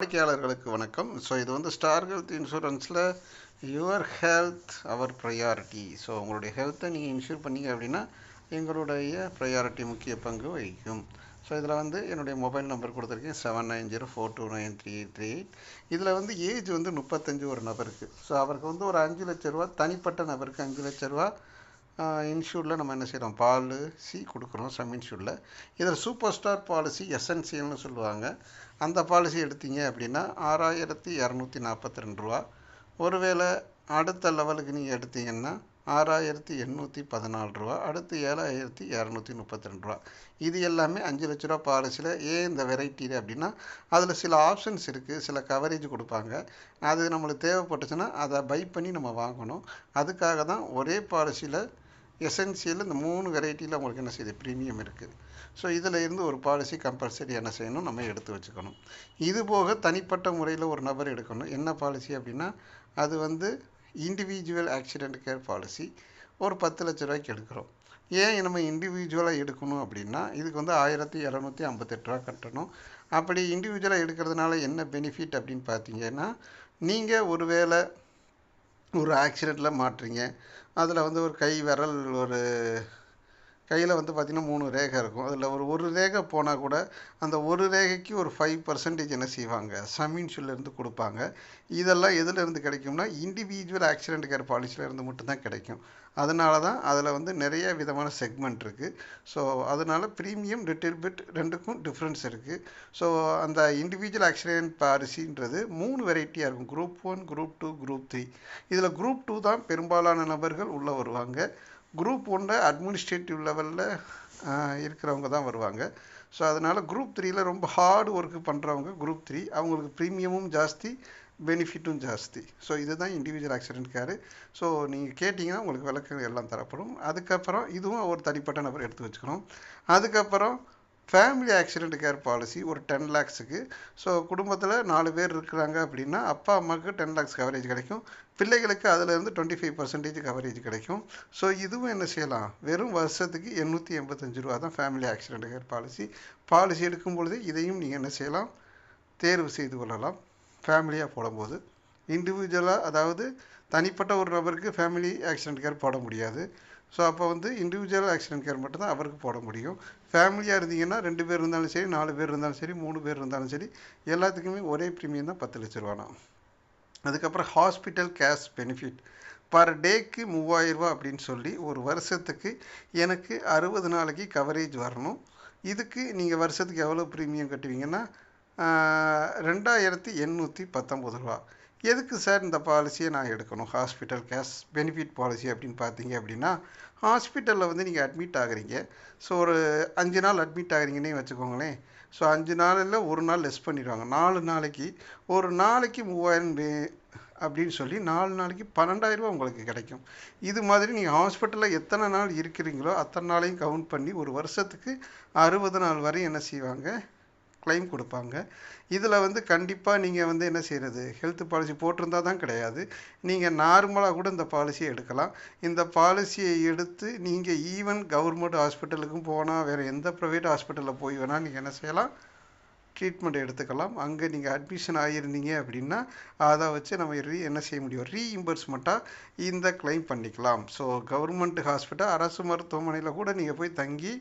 வாடிக்கையாளர்களுக்கு வணக்கம். ஸோ இது வந்து Star Health இன்சூரன்ஸில் your health our priority so உங்களுடைய ஹெல்த்தை நீங்கள் இன்ஷூர் பண்ணீங்க அப்படின்னா எங்களுடைய ப்ரையாரிட்டி முக்கிய பங்கு வகிக்கும். ஸோ இதில் வந்து என்னுடைய மொபைல் நம்பர் கொடுத்துருக்கேன். Seven nine zero four two nine three eight three eight இதில் வந்து ஏஜ் வந்து முப்பத்தஞ்சு ஒரு நபருக்கு. ஸோ அவருக்கு வந்து ஒரு அஞ்சு லட்ச ரூபா தனிப்பட்ட நபருக்கு அஞ்சு லட்ச ரூபா இன்சூரில் நம்ம என்ன செய்கிறோம்? பாலிசி கொடுக்குறோம் சம் இன்சூரில் இதில் சூப்பர் ஸ்டார் பாலிசி எஸ்என்சிஎல்னு சொல்லுவாங்க. அந்த பாலிசி எடுத்தீங்க அப்படின்னா ஆறாயிரத்தி இரநூத்தி நாற்பத்தி ரெண்டு ரூபா. ஒருவேளை அடுத்த லெவலுக்கு நீங்கள் எடுத்தீங்கன்னா ஆறாயிரத்தி எண்ணூற்றி பதினாலு ரூபா. அடுத்து ஏழாயிரத்தி இரநூத்தி முப்பத்தி ரெண்டு ரூபா. இது எல்லாமே அஞ்சு லட்ச ரூபா பாலிசியில். ஏன் இந்த வெரைட்டியில் அப்படின்னா அதில் சில ஆப்ஷன்ஸ் இருக்குது. சில கவரேஜ் கொடுப்பாங்க. அது நம்மளுக்கு தேவைப்பட்டுச்சுன்னா அதை பை பண்ணி நம்ம வாங்கணும். அதுக்காக தான் ஒரே பாலிசியில் எசென்சியல் இந்த மூணு வெரைட்டியில் உங்களுக்கு என்ன செய்யுது? ப்ரீமியம் இருக்குது. ஸோ இதில் இருந்து ஒரு பாலிசி கம்பல்சரி என்ன செய்யணும்? நம்ம எடுத்து வச்சுக்கணும். இது போக தனிப்பட்ட முறையில் ஒரு நபர் எடுக்கணும். என்ன பாலிசி அப்படின்னா அது வந்து இண்டிவிஜுவல் ஆக்சிடெண்ட் கேர் பாலிசி ஒரு பத்து லட்ச ரூபாய்க்கு எடுக்கிறோம். ஏன் நம்ம இண்டிவிஜுவலாக எடுக்கணும் அப்படின்னா இதுக்கு வந்து ஆயிரத்தி இரநூத்தி ஐம்பத்தெட்டு ரூபா கட்டணும். அப்படி இண்டிவிஜுவலாக எடுக்கிறதுனால என்ன பெனிஃபிட் அப்படின்னு பார்த்தீங்கன்னா நீங்கள் ஒரு வேளை ஒரு ஆக்சிடெண்ட்டில் மாட்டுறீங்க. அதில் வந்து ஒரு கை விரல் ஒரு கையில் வந்து பார்த்திங்கன்னா மூணு ரேகை இருக்கும். அதில் ஒரு ஒரு ரேகை போனால் கூட அந்த ஒரு ரேகைக்கு ஒரு ஃபைவ் பர்சன்டேஜ் என்ன செய்வாங்க? சமீன்ஷூலேருந்து கொடுப்பாங்க. இதெல்லாம் எதுலேருந்து கிடைக்கும்னா இண்டிவிஜுவல் ஆக்சிடென்ட் கேர் பாலிசிலேருந்து மட்டும்தான் கிடைக்கும். அதனால தான் அதில் வந்து நிறைய விதமான செக்மெண்ட் இருக்குது ஸோ அதனால் ப்ரீமியம் லிட்டில் பிட் ரெண்டுக்கும் டிஃப்ரென்ஸ் இருக்குது ஸோ அந்த இண்டிவிஜுவல் ஆக்சிடென்ட் பாலிசின்றது மூணு வெரைட்டியாக இருக்கும். Group one group two group three இதில் குரூப் டூ தான் பெரும்பாலான நபர்கள் உள்ளே வருவாங்க. குரூப் ஒன்றில் அட்மினிஸ்ட்ரேட்டிவ் லெவலில் இருக்கிறவங்க தான் வருவாங்க. ஸோ அதனால் குரூப் த்ரீயில் ரொம்ப ஹார்டு ஒர்க்கு பண்ணுறவங்க குரூப் த்ரீ அவங்களுக்கு ப்ரீமியமும் ஜாஸ்தி பெனிஃபிட்டும் ஜாஸ்தி. ஸோ இதுதான் இண்டிவிஜுவல் ஆக்சிடென்ட் கேரு ஸோ நீங்கள் கேட்டிங்கன்னா உங்களுக்கு விளக்கங்கள் எல்லாம் தரப்படும். அதுக்கப்புறம் இதுவும் ஒரு தனிப்பட்ட நபர் எடுத்து வச்சுக்கணும். அதுக்கப்புறம் ஃபேமிலி ஆக்சிடெண்ட் கேர் பாலிசி ஒரு டென் லேக்ஸுக்கு ஸோ குடும்பத்தில் நாலு பேர் இருக்கிறாங்க அப்படின்னா அப்பா அம்மாவுக்கு டென் லேக்ஸ் கவரேஜ் கிடைக்கும். பிள்ளைகளுக்கு அதிலேருந்து டுவெண்ட்டி ஃபைவ் பர்சன்டேஜ் கவரேஜ் கிடைக்கும். ஸோ இதுவும் என்ன செய்யலாம்? வெறும் வருஷத்துக்கு எண்ணூற்றி எண்பத்தஞ்சு ரூபா தான் family accident care policy policy எடுக்கும் பொழுது இதையும் நீங்கள் என்ன செய்யலாம்? தேர்வு செய்து கொள்ளலாம். ஃபேமிலியாக போடும்போது. இண்டிவிஜுவலாக அதாவது தனிப்பட்ட ஒரு நபருக்கு ஃபேமிலி ஆக்சிடெண்ட் கேர் போட முடியாது. ஸோ அப்போ வந்து இண்டிவிஜுவல் ஆக்சிடென்ட் கேர் மட்டும்தான் அவருக்கு போட முடியும். ஃபேமிலியாக இருந்தீங்கன்னா ரெண்டு பேர் இருந்தாலும் சரி நாலு பேர் இருந்தாலும் சரி மூணு பேர் இருந்தாலும் சரி எல்லாத்துக்குமே ஒரே ப்ரீமியம் தான் பத்து லட்ச ரூபானா அதுக்கப்புறம் ஹாஸ்பிட்டல் கேஷ் பெனிஃபிட் பர் டேக்கு மூவாயிரரூபா அப்படின்னு சொல்லி ஒரு வருஷத்துக்கு எனக்கு அறுபது நாளைக்கு கவரேஜ் வரணும். இதுக்கு நீங்கள் வருஷத்துக்கு எவ்வளோ ப்ரீமியம் கட்டுவீங்கன்னா ரெண்டாயிரத்தி எண்ணூற்றி பத்தொம்பது ரூபா. எதுக்கு சார் இந்த பாலிசியை நான் எடுக்கணும்? ஹாஸ்பிட்டல் கேஷ் பெனிஃபிட் பாலிசி அப்படின்னு பார்த்தீங்க அப்படின்னா ஹாஸ்பிட்டலில் வந்து நீங்கள் அட்மிட் ஆகுறீங்க. ஸோ ஒரு அஞ்சு நாள் அட்மிட் ஆகுறீங்கன்னே வச்சுக்கோங்களேன். ஸோ அஞ்சு நாளில் ஒரு நாள் லெஸ் பண்ணிடுவாங்க. நாலு நாளைக்கு ஒரு நாளைக்கு மூவாயிரம் அப்படின்னு சொல்லி நாலு நாளைக்கு பன்னெண்டாயிரரூபா உங்களுக்கு கிடைக்கும். இது மாதிரி நீங்கள் ஹாஸ்பிட்டலில் எத்தனை நாள் இருக்கிறீங்களோ அத்தனை நாளையும் கவுண்ட் பண்ணி ஒரு வருஷத்துக்கு அறுபது நாள் வரை என்ன செய்வாங்க? கிளைம் கொடுப்பாங்க. இதில் வந்து கண்டிப்பாக நீங்கள் வந்து என்ன செய்கிறது ஹெல்த் பாலிசி போட்டிருந்தா தான் கிடையாது. நீங்கள் நார்மலாக கூட இந்த பாலிசியை எடுக்கலாம். இந்த பாலிசியை எடுத்து நீங்கள் ஈவன் கவர்மெண்ட் ஹாஸ்பிட்டலுக்கும் போனால் வேறு எந்த ப்ரைவேட் ஹாஸ்பிட்டலில் போய் வேணால் நீங்கள் என்ன செய்யலாம்? ட்ரீட்மெண்ட் எடுத்துக்கலாம். அங்கே நீங்கள் அட்மிஷன் ஆகியிருந்தீங்க அப்படின்னா அதை வச்சு நம்ம ரீ என்ன செய்ய முடியும்? ரீஇம்பர்ஸ்மெண்ட்டாக இந்த கிளைம் பண்ணிக்கலாம். ஸோ கவர்மெண்ட் ஹாஸ்பிட்டல் அரசு மருத்துவமனையில் கூட நீங்கள் போய் தங்கி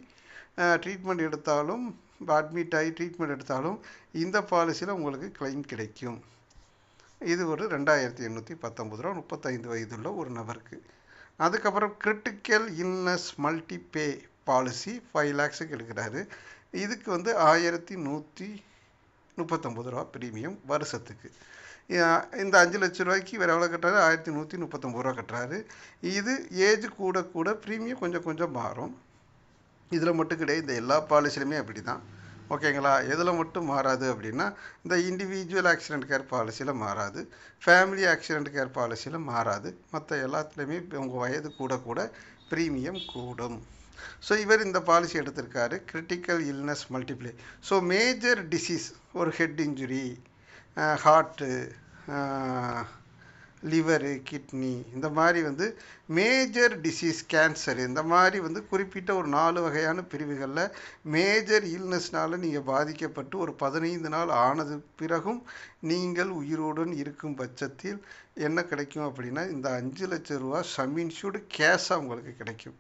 ட்ரீட்மெண்ட் எடுத்தாலும் அட்மிட் ஆகி ட்ரீட்மெண்ட் எடுத்தாலும் இந்த பாலிசியில் உங்களுக்கு கிளைம் கிடைக்கும். இது ஒரு ரெண்டாயிரத்தி எண்ணூற்றி பத்தொம்பது ரூபா முப்பத்தைந்து வயதுள்ள ஒரு நபருக்கு. அதுக்கப்புறம் critical illness multi pay policy five லேக்ஸுக்கு எடுக்கிறாரு. இதுக்கு வந்து ஆயிரத்தி நூற்றி முப்பத்தொம்பது ரூபா ப்ரீமியம் வருஷத்துக்கு. இந்த அஞ்சு லட்ச ரூபாய்க்கு வேறு எவ்வளோ கட்டுறாரு? ஆயிரத்தி நூற்றி முப்பத்தொம்பது ரூபா கட்டுறாரு. இது ஏஜ் கூட கூட ப்ரீமியம் கொஞ்சம் கொஞ்சம் மாறும். இதில் மட்டும் கிடையாது இந்த எல்லா பாலிசிலுமே அப்படி தான் ஓகேங்களா எதில் மட்டும் மாறாது அப்படின்னா இந்த இண்டிவிஜுவல் ஆக்சிடெண்ட் கேர் பாலிசியில் மாறாது ஃபேமிலி ஆக்சிடெண்ட் கேர் பாலிசியில் மாறாது. மற்ற எல்லாத்துலேயுமே உங்கள் வயது கூட கூட ப்ரீமியம் கூடும். ஸோ இவர் இந்த பாலிசி எடுத்திருக்காரு critical illness multiply so major disease ஒரு head injury heart liver kidney இந்த மாதிரி வந்து மேஜர் டிசீஸ் கேன்சர் இந்த மாதிரி வந்து குறிப்பிட்ட ஒரு நாலு வகையான பிரிவுகளில் மேஜர் இல்னஸ்னால் நீங்கள் பாதிக்கப்பட்டு ஒரு பதினைந்து நாள் ஆனது பிறகும் நீங்கள் உயிரோடு இருக்கும் பட்சத்தில் என்ன கிடைக்கும் அப்படின்னா இந்த அஞ்சு லட்ச ரூபா சம் இன்சூர்டு கேஷாக உங்களுக்கு கிடைக்கும்.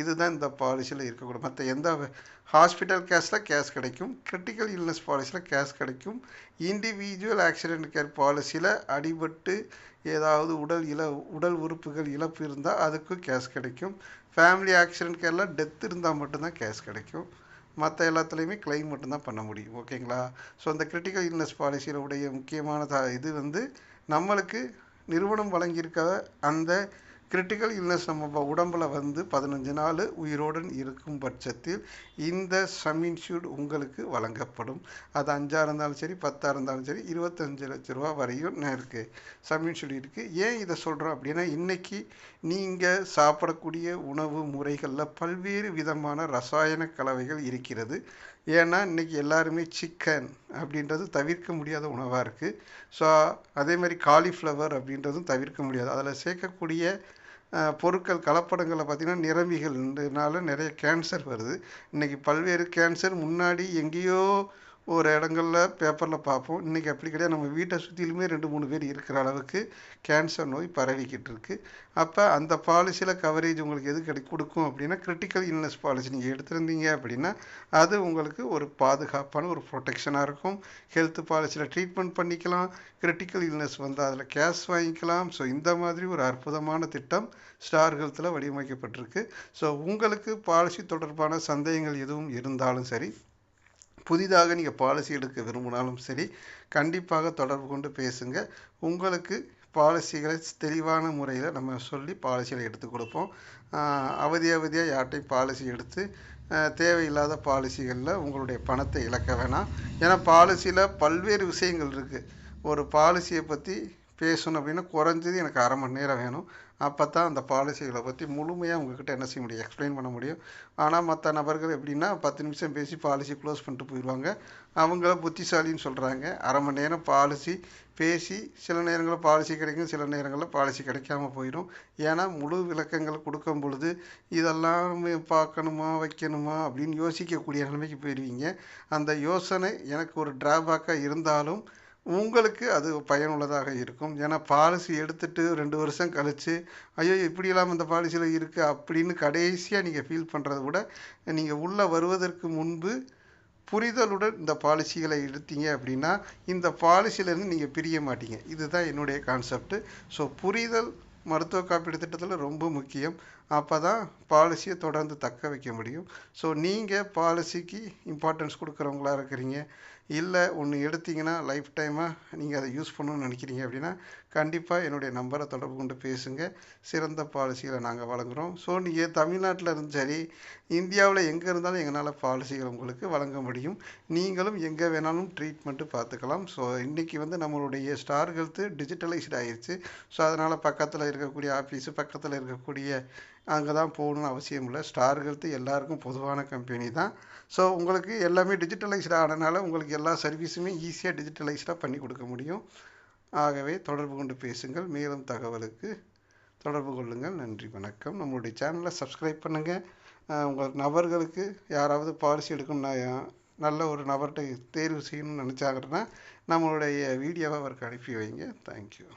இதுதான் இந்த பாலிசியில் இருக்கக்கூடும். மற்ற எந்த ஹாஸ்பிட்டல் கேஸில் கேஷ் கிடைக்கும். கிரிட்டிக்கல் இல்னஸ் பாலிசியில் கேஷ் கிடைக்கும். இண்டிவிஜுவல் ஆக்சிடென்ட் கேர் பாலிசியில் அடிபட்டு ஏதாவது உடல் இல உடல் உறுப்புகள் இழப்பு இருந்தால் அதுக்கும் கேஷ் கிடைக்கும். ஃபேமிலி ஆக்சிடென்ட் கேரில் டெத் இருந்தால் மட்டும்தான் கேஷ் கிடைக்கும். மற்ற எல்லாத்துலேயுமே கிளைம் மட்டும்தான் பண்ண முடியும். ஓகேங்களா ஸோ அந்த கிரிட்டிக்கல் இல்னஸ் பாலிசியில் உடைய முக்கியமான இது வந்து நம்மளுக்கு நிறுவனம் வழங்கியிருக்க அந்த கிரிட்டிக்கல் இல்னஸ் நம்ம உடம்பில் வந்து பதினஞ்சு நாள் உயிரோடன் இருக்கும் பட்சத்தில் இந்த சம் இன்சூர்ட் உங்களுக்கு வழங்கப்படும். அது அஞ்சாக இருந்தாலும் சரி பத்தாக இருந்தாலும் சரி இருபத்தஞ்சு லட்ச ரூபா வரையும் இருக்குது சம் இன்சூர்ட் இருக்குது ஏன் இதை சொல்கிறோம் அப்படின்னா இன்றைக்கி நீங்கள் சாப்பிடக்கூடிய உணவு முறைகளில் பல்வேறு விதமான ரசாயன கலவைகள் இருக்கிறது. ஏன்னா இன்றைக்கி எல்லாருமே சிக்கன் அப்படின்றது தவிர்க்க முடியாத உணவாக இருக்குது ஸோ அதே மாதிரி காலிஃப்ளவர் அப்படின்றதும் தவிர்க்க முடியாது. அதில் சேர்க்கக்கூடிய பொருட்கள் கலப்படங்களை பார்த்திங்கன்னா நிறமிகள்னால நிறைய கேன்சர் வருது. இன்றைக்கி பல்வேறு கேன்சர் முன்னாடி எங்கேயோ ஒரு இடங்களில் பேப்பரில் பார்ப்போம். இன்றைக்கி அப்படி கிடையாது. நம்ம வீட்டை சுற்றிலுமே ரெண்டு மூணு பேர் இருக்கிற அளவுக்கு கேன்சர் நோய் பரவிக்கிட்டு இருக்குது அப்போ அந்த பாலிசியில் கவரேஜ் உங்களுக்கு எது கிடை கொடுக்கும் அப்படின்னா கிரிட்டிக்கல் இல்னஸ் பாலிசி நீங்கள் எடுத்திருந்தீங்க அப்படின்னா அது உங்களுக்கு ஒரு பாதுகாப்பான ஒரு ப்ரொடெக்ஷனாக இருக்கும். ஹெல்த் பாலிசியில் ட்ரீட்மெண்ட் பண்ணிக்கலாம். கிரிட்டிக்கல் இல்னஸ் வந்து அதில் கேஷ் வாங்கிக்கலாம். ஸோ இந்த மாதிரி ஒரு அற்புதமான திட்டம் ஸ்டார் ஹெல்த்தில் வடிவமைக்கப்பட்டிருக்கு. ஸோ உங்களுக்கு பாலிசி தொடர்பான சந்தேகங்கள் எதுவும் இருந்தாலும் சரி புதிதாக நீங்கள் பாலிசி எடுக்க விரும்பினாலும் சரி கண்டிப்பாக தொடர்பு கொண்டு பேசுங்க. உங்களுக்கு பாலிசிகளை தெளிவான முறையில் நம்ம சொல்லி பாலிசிகளை எடுத்து கொடுப்போம். அவதி அவதியாக யார்ட்டையும் பாலிசி எடுத்து தேவையில்லாத பாலிசிகளில் உங்களுடைய பணத்தை இழக்க வேணாம். ஏன்னா பாலிசியில் பல்வேறு விஷயங்கள் இருக்குது ஒரு பாலிசியை பற்றி பேசணும் அப்படின்னா குறைஞ்சது எனக்கு அரை மணி நேரம் வேணும். அப்போ தான் அந்த பாலிசிகளை பற்றி முழுமையாக உங்ககிட்ட என்ன செய்ய முடியும்? எக்ஸ்பிளைன் பண்ண முடியும். ஆனால் மற்ற நபர்கள் எப்படின்னா பத்து நிமிஷம் பேசி பாலிசி க்ளோஸ் பண்ணிட்டு போயிடுவாங்க. அவங்கள புத்திசாலின்னு சொல்கிறாங்க அரை மணி நேரம் பாலிசி பேசி சில நேரங்களில் பாலிசி கிடைக்கும் சில நேரங்களில் பாலிசி கிடைக்காம போயிடும். ஏன்னா முழு விளக்கங்கள் கொடுக்கும் பொழுது இதெல்லாம் பார்க்கணுமா வைக்கணுமா அப்படின்னு யோசிக்கக்கூடிய நிலைமைக்கு போயிடுவீங்க. அந்த யோசனை எனக்கு ஒரு ட்ராபேக்காக இருந்தாலும் உங்களுக்கு அது பயனுள்ளதாக இருக்கும். ஏன்னா பாலிசி எடுத்துகிட்டு ரெண்டு வருஷம் கழித்து ஐயோ இப்படியெல்லாம் இந்த பாலிசியில் இருக்குது அப்படின்னு கடைசியாக நீங்கள் ஃபீல் பண்ணுறத விட நீங்கள் உள்ளே வருவதற்கு முன்பு புரிதலுடன் இந்த பாலிசிகளை எடுத்தீங்க அப்படின்னா இந்த பாலிசியிலேருந்து நீங்கள் பிரிய மாட்டீங்க. இதுதான் என்னுடைய கான்செப்ட்டு ஸோ புரிதல் மருத்துவ காப்பீடு திட்டத்தில் ரொம்ப முக்கியம். அப்போ தான் பாலிசியை தொடர்ந்து தக்க வைக்க முடியும். ஸோ நீங்கள் பாலிசிக்கு இம்பார்ட்டன்ஸ் கொடுக்குறவங்களா இருக்கிறீங்க. இல்லை ஒன்று எடுத்தீங்கன்னா லைஃப் டைமாக நீங்கள் அதை யூஸ் பண்ணணும்னு நினைக்கிறீங்க அப்படின்னா கண்டிப்பாக என்னுடைய நம்பரை தொடர்பு கொண்டு பேசுங்க. சிறந்த பாலிசிகளை நாங்கள் வழங்குகிறோம் ஸோ நீங்கள் தமிழ்நாட்டில் இருந்து சரி இந்தியாவில் எங்கே இருந்தாலும் எங்களால் பாலிசிகள் உங்களுக்கு வழங்க முடியும். நீங்களும் எங்கே வேணாலும் ட்ரீட்மெண்ட்டு பார்த்துக்கலாம். ஸோ இன்றைக்கி வந்து நம்மளுடைய ஸ்டார் ஹெல்த்து டிஜிட்டலைஸ்டு ஆயிடுச்சு ஸோ அதனால் பக்கத்தில் இருக்கக்கூடிய ஆஃபீஸு பக்கத்தில் இருக்கக்கூடிய அங்கே தான் போகணும்னு அவசியம் இல்லை. ஸ்டார் எல்லாருக்கும் பொதுவான கம்பெனி தான். ஸோ உங்களுக்கு எல்லாமே டிஜிட்டலைஸ்டு ஆனதுனால உங்களுக்கு எல்லா சர்வீஸுமே ஈஸியாக டிஜிட்டலைஸ்டாக பண்ணி கொடுக்க முடியும். ஆகவே தொடர்பு கொண்டு பேசுங்கள். மேலும் தகவலுக்கு தொடர்பு கொள்ளுங்கள். நன்றி வணக்கம். நம்மளுடைய சேனலை சப்ஸ்கிரைப் பண்ணுங்கள் உங்கள் நபர்களுக்கு யாராவது பாலிசி எடுக்கணும்னா நல்ல ஒரு நபர்கிட்ட தேர்வு செய்யணும்னு நினச்சாங்கன்னா நம்மளுடைய வீடியோவை அவருக்கு அனுப்பி வைங்க. தேங்க்யூ